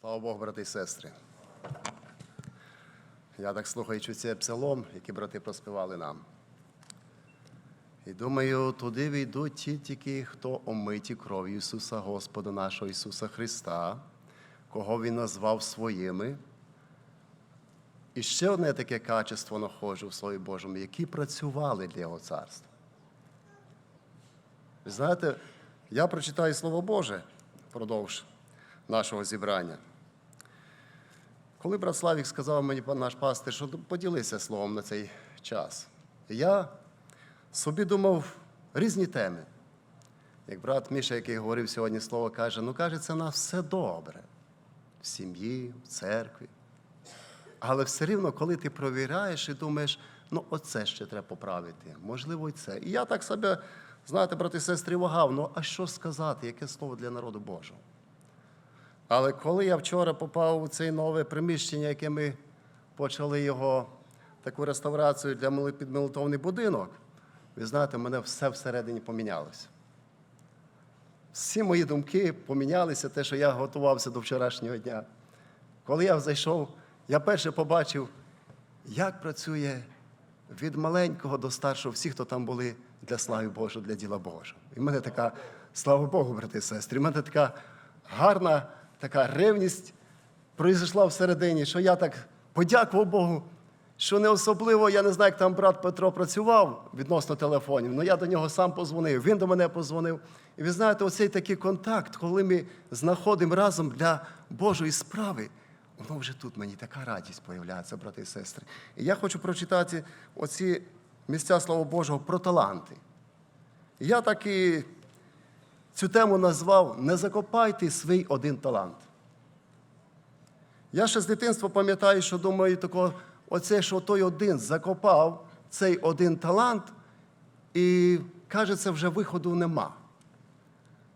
Слава Богу, брати і сестри. Я так слухаючи цей псалом, який брати проспівали нам. І думаю, туди війдуть ті тільки, хто омиті кров'ю Ісуса Господа нашого Ісуса Христа, кого Він назвав своїми. І ще одне таке качество находжу в Слові Божому, які працювали для Його царства. Ви знаєте, я прочитаю Слово Боже впродовж нашого зібрання. Коли брат Славік сказав мені наш пастир, що поділися словом на цей час, я собі думав різні теми. Як брат Міша, який говорив сьогодні слово, каже, ну каже, це на все добре в сім'ї, в церкві. Але все рівно, коли ти провіряєш і думаєш, ну оце ще треба поправити, можливо, і це. І я так себе, знаєте, брати і сестри, вагав, ну а що сказати, яке слово для народу Божого? Але коли я вчора попав у це нове приміщення, яке ми почали його таку реставрацію для мол- будинок, ви знаєте, мене все всередині помінялося. Всі мої думки помінялися, те, що я готувався до вчорашнього дня. Коли я зайшов, я перше побачив, як працює від маленького до старшого всі, хто там були для слави Божої, для діла Божого. І в мене така, слава Богу, брати і сестри, в мене така гарна така ревність произошла всередині, що я так подякував Богу, що не особливо, я не знаю, як там брат Петро працював відносно телефонів, але я до нього сам позвонив, він до мене позвонив. І ви знаєте, оцей такий контакт, коли ми знаходимо разом для Божої справи, воно вже тут мені така радість появляється, брати і сестри. І я хочу прочитати оці місця Слова Божого про таланти. Я так і цю тему назвав Не закопайте свій один талант. Я ще з дитинства пам'ятаю, що думаю, тако, оце, що той один закопав цей один талант, і каже, це вже виходу нема.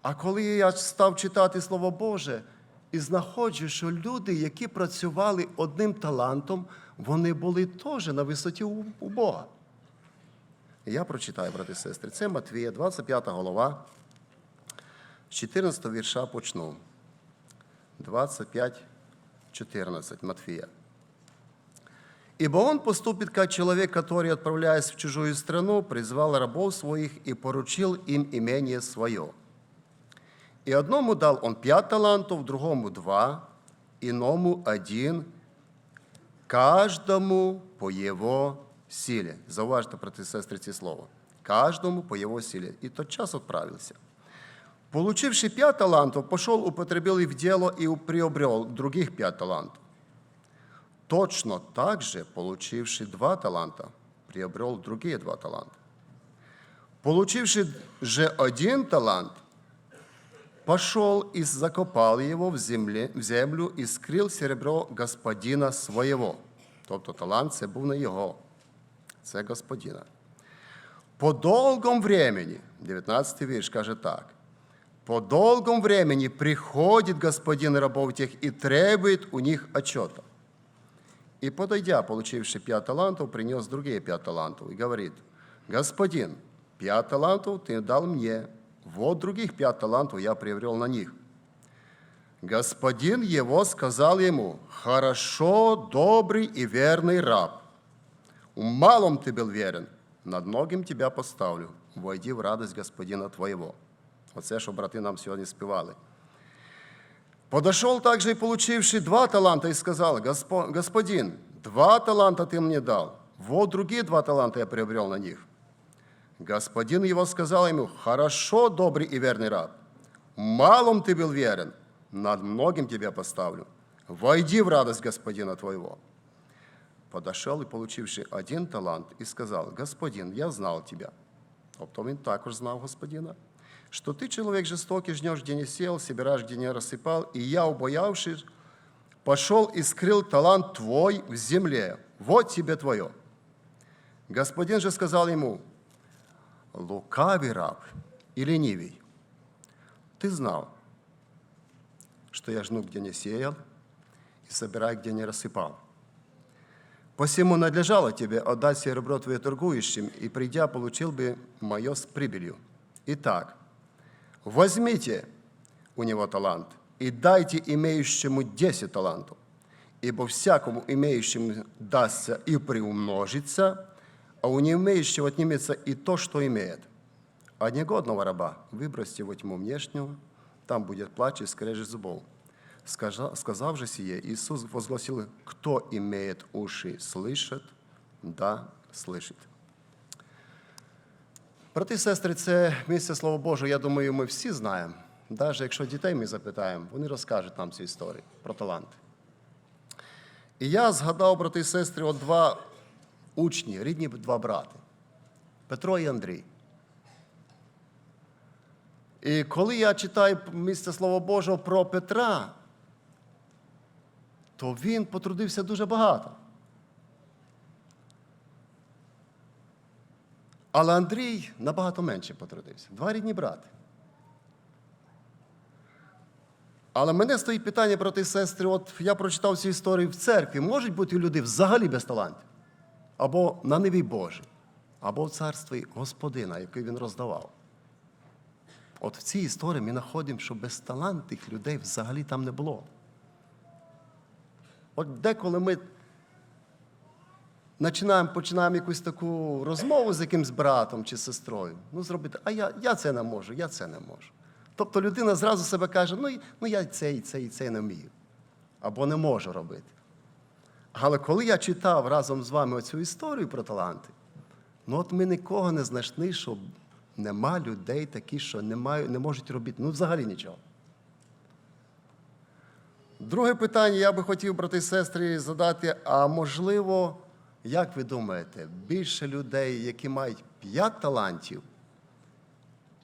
А коли я став читати Слово Боже і знаходжу, що люди, які працювали одним талантом, вони були теж на висоті у Бога. Я прочитаю, брати і сестри, це Матвія, 25 голова, з 14 вірша почну. 25, 14 Матфея. «Ибо он поступит, как человек, который, отправляясь в чужую страну, призвал рабов своих и поручил им имение свое. И одному дал он пять талантов, другому два, иному один, каждому по его силе». Зауважте, брати і сестри, ці слова. «Каждому по его силе». И тот час отправился. Получивший пять талантов, пошел, употребил их в дело и приобрел других пять талантов. Точно так же, получивший два таланта, приобрел другие два таланта. Получивший же один талант, пошел и закопал его в, земле, в землю и скрыл серебро господина своего. Тобто талант це був не його, це господина. По долгом времени, 19 вірш каже так, по долгом времени приходит господин рабов тех и требует у них отчета. И, подойдя, получивший пять талантов, принес другие пять талантов и говорит, «Господин, пять талантов ты дал мне, вот других пять талантов я приобрел на них». Господин его сказал ему, «Хорошо, добрый и верный раб. В малом ты был верен, над многим тебя поставлю. Войди в радость господина твоего». Оце, що брати нам сьогодні співали. Подошел также и получивший два таланта и сказал, «Госпо- «Господин, два таланта ты мне дал, вот другие два таланта я приобрел на них». Господин его сказал ему, «Хорошо, добрый и верный раб, малом ты был верен, над многим тебя поставлю. Войди в радость господина твоего». Подошел и получивший один талант і сказав, «Господин, я знал тебя». Тобто він також знав господина. Что ты, человек жестокий, жнешь, где не сел, собираешь, где не рассыпал, и я, убоявшись, пошел и скрыл талант твой в земле. Вот тебе твое. Господин же сказал ему, лукавый раб и ленивый, ты знал, что я жну, где не сеял, и собираю, где не рассыпал. Посему надлежало тебе отдать серебро твое торгующим, и придя, получил бы мое с прибылью. Итак, возьмите у него талант и дайте имеющему десять талантов, ибо всякому имеющему дастся и приумножится, а у неимеющего отнимется и то, что имеет. А негодного раба выбросьте во тьму внешнюю, там будет плач и скрежет зубов. Скажа- Сказав же сие, Иисус возгласил, кто имеет уши, слышит, да, слышит. Брати і сестри, це місце Слово Боже, я думаю, ми всі знаємо. Навіть якщо дітей ми запитаємо, вони розкажуть нам цю історію про таланти. І я згадав, брати і сестри, от два учні, рідні два брати Петро і Андрій. І коли я читаю місце Слова Божого про Петра, то він потрудився дуже багато. Але Андрій набагато менше потрудився. Два рідні брати. Але мене стоїть питання, брати і сестри, от я прочитав цю історію в церкві. Можуть бути люди взагалі без талантів? Або на ниві Божій, або в царстві Господина, який він роздавав. От в цій історії ми знаходимо, що безталантних людей взагалі там не було. От деколи ми починаємо, починаємо якусь таку розмову з якимсь братом чи сестрою, ну зробити, а я, я це не можу, я це не можу. Тобто людина зразу себе каже, ну, ну я це і це і це не вмію. Або не можу робити. Але коли я читав разом з вами оцю історію про таланти, ну от ми нікого не знайшли, що нема людей такі, що не, мають, не можуть робити. Ну, взагалі нічого. Друге питання я би хотів, брати і сестри, задати: а можливо, як ви думаєте, більше людей, які мають п'ять талантів,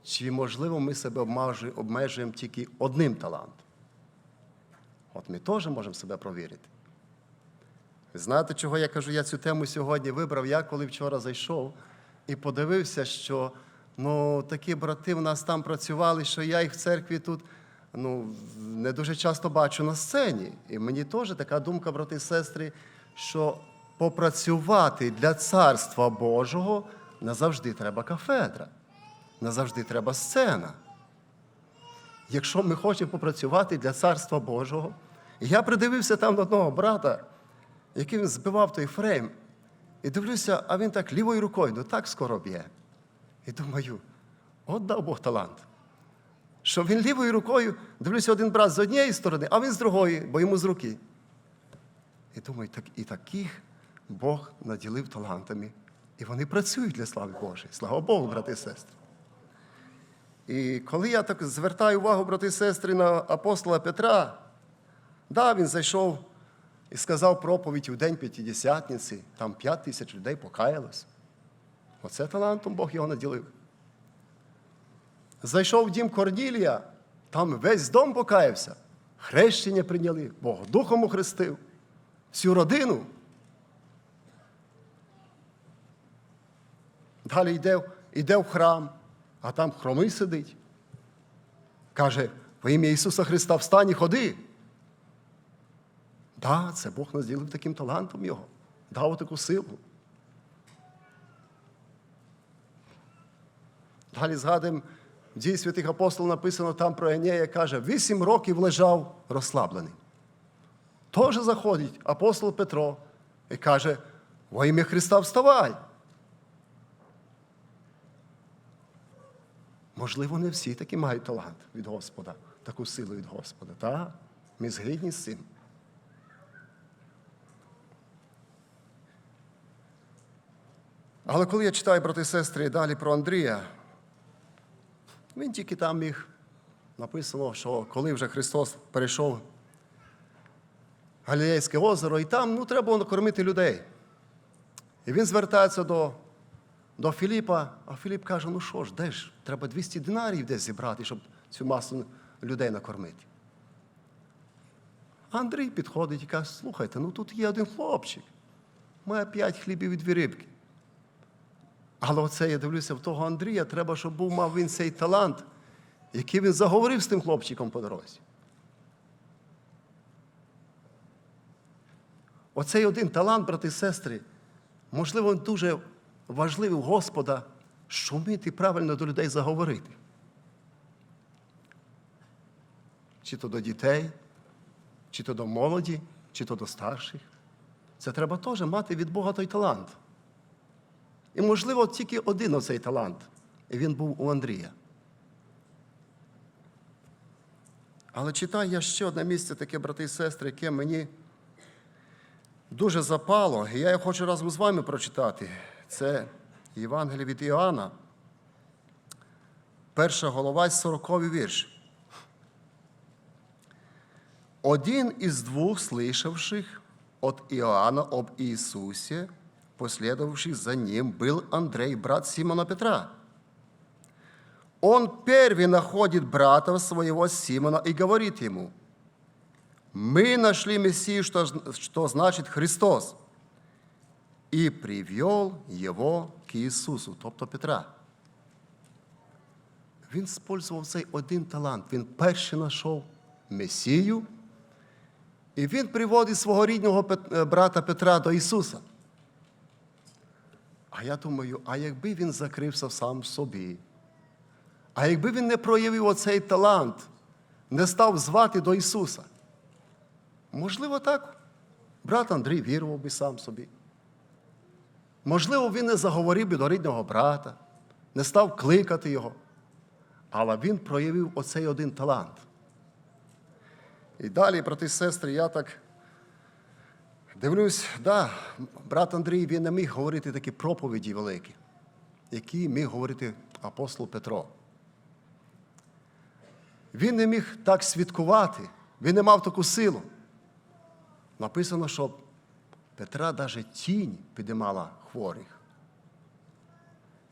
чи можливо ми себе обмежуємо тільки одним талантом? От ми теж можемо себе провірити. Ви знаєте, чого я кажу? Я цю тему сьогодні вибрав. Я коли вчора зайшов і подивився, що ну, такі брати в нас там працювали, що я їх в церкві тут ну, не дуже часто бачу на сцені. І мені теж така думка, брати і сестри, що попрацювати для Царства Божого назавжди треба кафедра, назавжди треба сцена. Якщо ми хочемо попрацювати для Царства Божого, я придивився там на одного брата, який він збивав той фрейм. І дивлюся, а він так лівою рукою, ну так скоро б'є. І думаю, от дав Бог талант. Що він лівою рукою, дивлюся, один брат з однієї сторони, а він з другої, бо йому з руки. І думаю, так, і таких Бог наділив талантами. І вони працюють для слави Божої. Слава Богу, брати і сестри. І коли я так звертаю увагу, брати і сестри, на апостола Петра, да, він зайшов і сказав проповідь у день П'ятидесятниці, там п'ять тисяч людей покаялось. Оце талантом Бог його наділив. Зайшов в дім Корнілія, там весь дом покаявся, хрещення прийняли, Бог духом охрестив, всю родину. Далі йде, йде в храм, а там хромий сидить. Каже, во ім'я Ісуса Христа встань і ходи. Да, це Бог наділив таким талантом його, дав таку силу. Далі згадуємо, в дії святих апостолів написано там про Енея, каже, вісім років лежав розслаблений. Теж заходить апостол Петро і каже, во ім'я Христа вставай. Можливо, не всі таки мають талант від Господа, таку силу від Господа. Так, ми згідні з цим. Але коли я читаю, брати і сестри, далі про Андрія, він тільки там міг написано, що коли вже Христос перейшов Галілейське озеро, і там ну, треба було накормити людей. І він звертається до, до Філіпа, а Філіп каже: ну що ж, де ж, треба 200 динарів десь зібрати, щоб цю масу людей накормити. Андрій підходить і каже, слухайте, ну тут є один хлопчик, має п'ять хлібів і дві рибки. Але оце я дивлюся в того Андрія, треба, щоб був мав він цей талант, який він заговорив з тим хлопчиком по дорозі. Оцей один талант, брати і сестри, можливо, дуже важливий у Господа, що правильно до людей заговорити. чи то до дітей, чи то до молоді, чи то до старших. Це треба теж мати від Бога той талант. І, можливо, тільки один оцей талант. І він був у Андрія. Але читаю я ще одне місце, таке, брати і сестри, яке мені дуже запало, і я його хочу разом з вами прочитати. Це Євангеліє від Іоанна, перша голова, 40 вірш. Один из двух слышавших от Иоанна об Иисусе, последовавших за ним, был Андрей, брат Симона Петра. Он первый находит брата своего Симона и говорит ему, мы нашли Мессию, что, что значит Христос, и привел его к Ісусу, тобто Петра. Він спользував цей один талант. Він перший знайшов Месію, і він приводить свого рідного е, брата Петра до Ісуса. А я думаю, а якби він закрився сам собі, а якби він не проявив оцей талант, не став звати до Ісуса, можливо, так, брат Андрій вірував би сам собі. Можливо, він не заговорив би до рідного брата, не став кликати його. Але він проявив оцей один талант. І далі, брати і сестри, я так дивлюсь, да, брат Андрій він не міг говорити такі проповіді великі, які міг говорити апостол Петро. Він не міг так свідкувати, він не мав таку силу. Написано, що Петра навіть тінь підіймала хворих.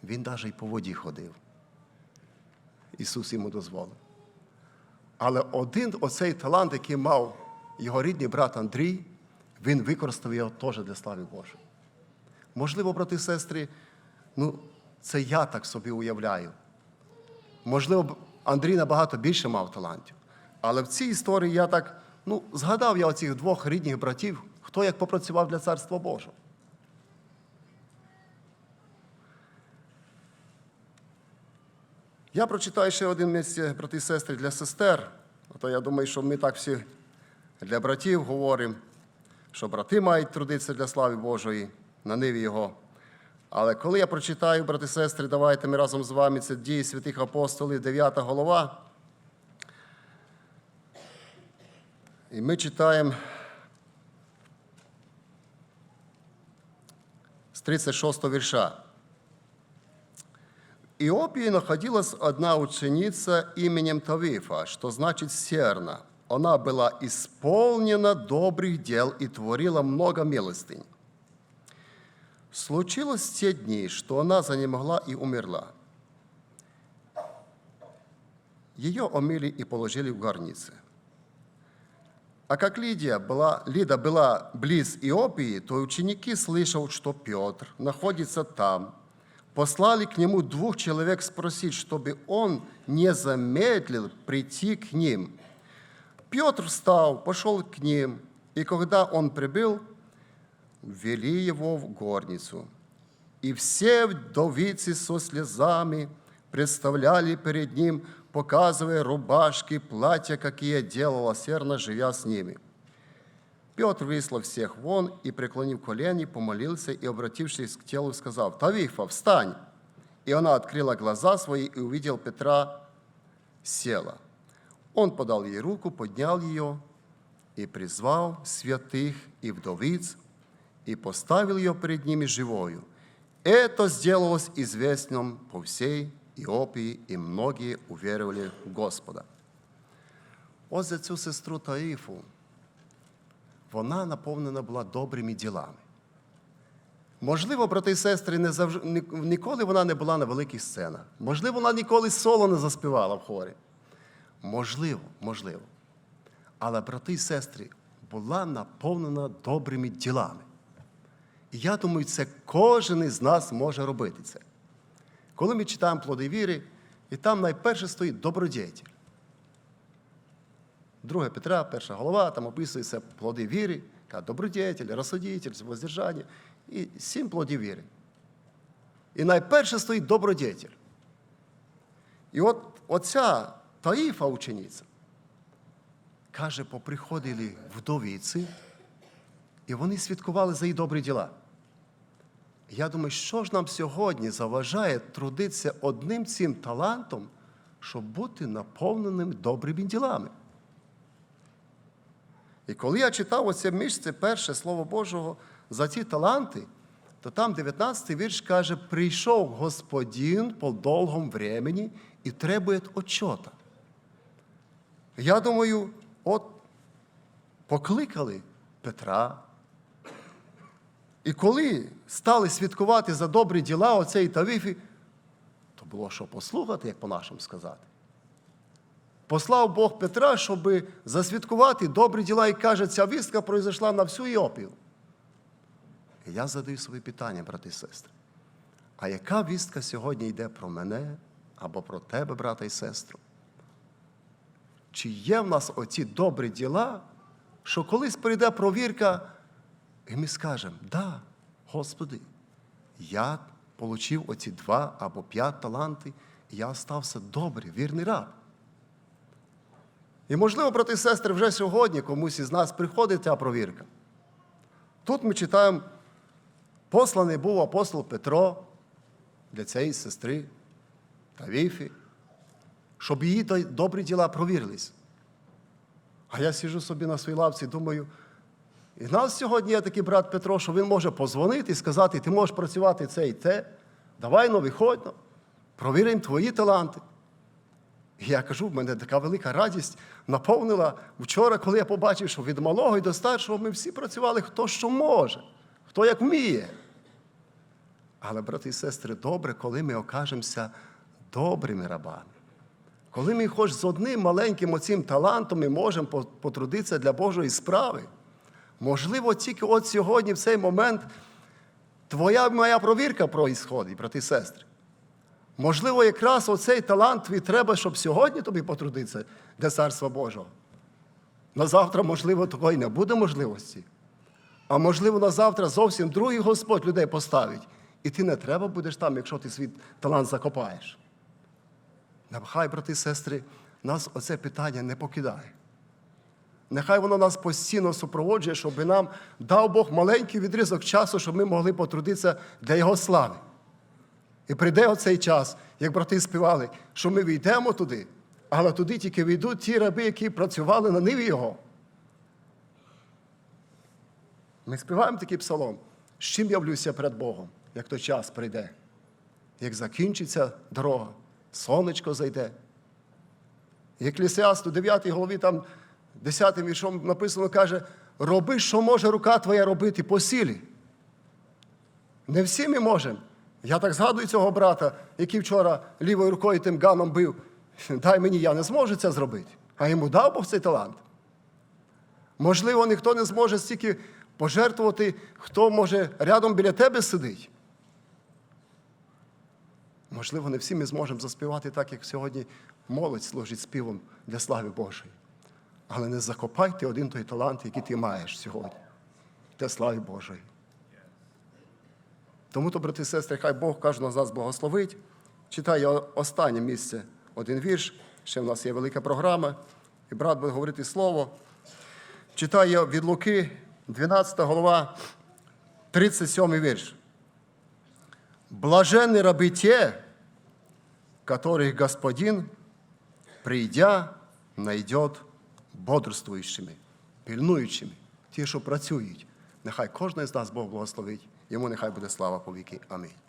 Він навіть і по воді ходив. Ісус йому дозволив. Але один оцей талант, який мав його рідний брат Андрій, він використав його теж для слави Божої. Можливо, брати і сестри, ну, це я так собі уявляю. Можливо, Андрій набагато більше мав талантів. Але в цій історії я так ну, згадав я оцих двох рідних братів, хто як попрацював для Царства Божого. Я прочитаю ще один місце, брати і сестри, для сестер. А то я думаю, що ми так всі для братів говоримо, що брати мають трудитися для слави Божої на ниві Його. Але коли я прочитаю, брати і сестри, давайте ми разом з вами це дії святих апостолів, 9 голова. І ми читаємо з 36 вірша. В Иопии находилась одна ученица именем Тавифа, что значит «серна». Она была исполнена добрых дел и творила много милостынь. Случилось в те дни, что она занемогла и умерла. Ее омыли и положили в горнице. А как Лидия была, Лида была близ Иопии, то ученики, слышав, что Петр находится там, послали к нему двух человек спросить, чтобы он не замедлил прийти к ним. Петр встал, пошел к ним, и когда он прибыл, ввели его в горницу. И все вдовицы со слезами представляли перед ним, показывая рубашки, платья, какие делала серна, живя с ними. Петр выслал всех вон и, преклонив колени, помолился и, обратившись к телу, сказал, «Тавифа, встань!» И она открыла глаза свои и увидел Петра, села. Он подал ей руку, поднял ее и призвал святых и вдовиц, и поставил ее перед ними живою. Это сделалось известным по всей Иопии, и многие уверовали в Господа. Ось за цю сестру Таїфу вона наповнена була добрими ділами. Можливо, брати і сестри, не завж... ніколи вона не була на великих сценах. Можливо, вона ніколи соло не заспівала в хорі. Можливо, можливо. Але, брати і сестри, була наповнена добрими ділами. І я думаю, це кожен із нас може робити це. Коли ми читаємо плоди віри, і там найперше стоїть добродіятель. 2 Петра, перша голова, там описується плоди віри, добродетель, розсудитель, воздержання і сім плодів віри. І найперше стоїть добродетель. І от оця Таїфа учениця каже, поприходили вдовіці, і вони святкували за її добрі діла. Я думаю, що ж нам сьогодні заважає трудитися одним цим талантом, щоб бути наповненим добрими ділами? І коли я читав оце місце, перше Слово Божого за ці таланти, то там 19-й вірш каже: прийшов Господин по довгому времени і требує отчота. Я думаю, от покликали Петра. І коли стали святкувати за добрі діла оцей Тавіфі, то було що послухати, як по-нашому сказати. Послав Бог Петра, щоб засвяткувати добрі діла, і каже, ця вістка пройшла на всю Іопію. І я задаю собі питання, брати і сестри. А яка вістка сьогодні йде про мене або про тебе, брата і сестру? Чи є в нас оці добрі діла, що колись прийде провірка, і ми скажемо, да, Господи, я отримав оці два або п'ять таланти, і я стався добрий, вірний раб. І, можливо, брати і сестри, вже сьогодні комусь із нас приходить ця провірка. Тут ми читаємо, посланий був апостол Петро для цієї сестри Тавіфі, щоб її добрі діла провірились. А я сиджу собі на своїй лавці і думаю, і в нас сьогодні є такий брат Петро, що він може позвонити і сказати, ти можеш працювати це і те, давай ну, виходь, ну, провіримо твої таланти. І я кажу, в мене така велика радість наповнила вчора, коли я побачив, що від малого і до старшого ми всі працювали, хто що може, хто як вміє. Але, брати і сестри, добре, коли ми окажемося добрими рабами. Коли ми хоч з одним маленьким оцим талантом ми можемо потрудитися для Божої справи, можливо, тільки от сьогодні, в цей момент, твоя моя провірка проїсходить, брати і сестри. Можливо, якраз оцей талант твій треба, щоб сьогодні тобі потрудитися для Царства Божого. На завтра, можливо, такої не буде можливості. А можливо, на завтра зовсім другий Господь людей поставить. І ти не треба будеш там, якщо ти свій талант закопаєш. Нехай, брати і сестри, нас оце питання не покидає. Нехай воно нас постійно супроводжує, щоб нам дав Бог маленький відрізок часу, щоб ми могли потрудитися для Його слави. І прийде оцей час, як брати співали, що ми війдемо туди, але туди тільки війдуть ті раби, які працювали на ниві Його. Ми співаємо такий псалом. З чим явлюся перед Богом, як той час прийде, як закінчиться дорога, сонечко зайде. І Еклесіаст у 9 голові, там 10 віршом написано, каже, роби, що може рука твоя робити по силі. Не всі ми можемо. Я так згадую цього брата, який вчора лівою рукою тим ганом бив. Дай мені, я не зможу це зробити. А йому дав Бог цей талант. Можливо, ніхто не зможе стільки пожертвувати, хто може рядом біля тебе сидить. Можливо, не всі ми зможемо заспівати так, як сьогодні молодь служить співом для слави Божої. Але не закопайте один той талант, який ти маєш сьогодні, для слави Божої. Тому, то, брати і сестри, хай Бог кожного з нас благословить. Читаю останнє місце, один вірш. Ще в нас є велика програма, і брат буде говорити слово. Читаю від Луки, 12 голова, 37 вірш. Блаженны рабы те, которых Господин, прийдя, найдет бодрствуючими, пильнуючими, ті, що працюють. Нехай кожен з нас Бог благословить. Йому нехай буде слава повіки. Амінь.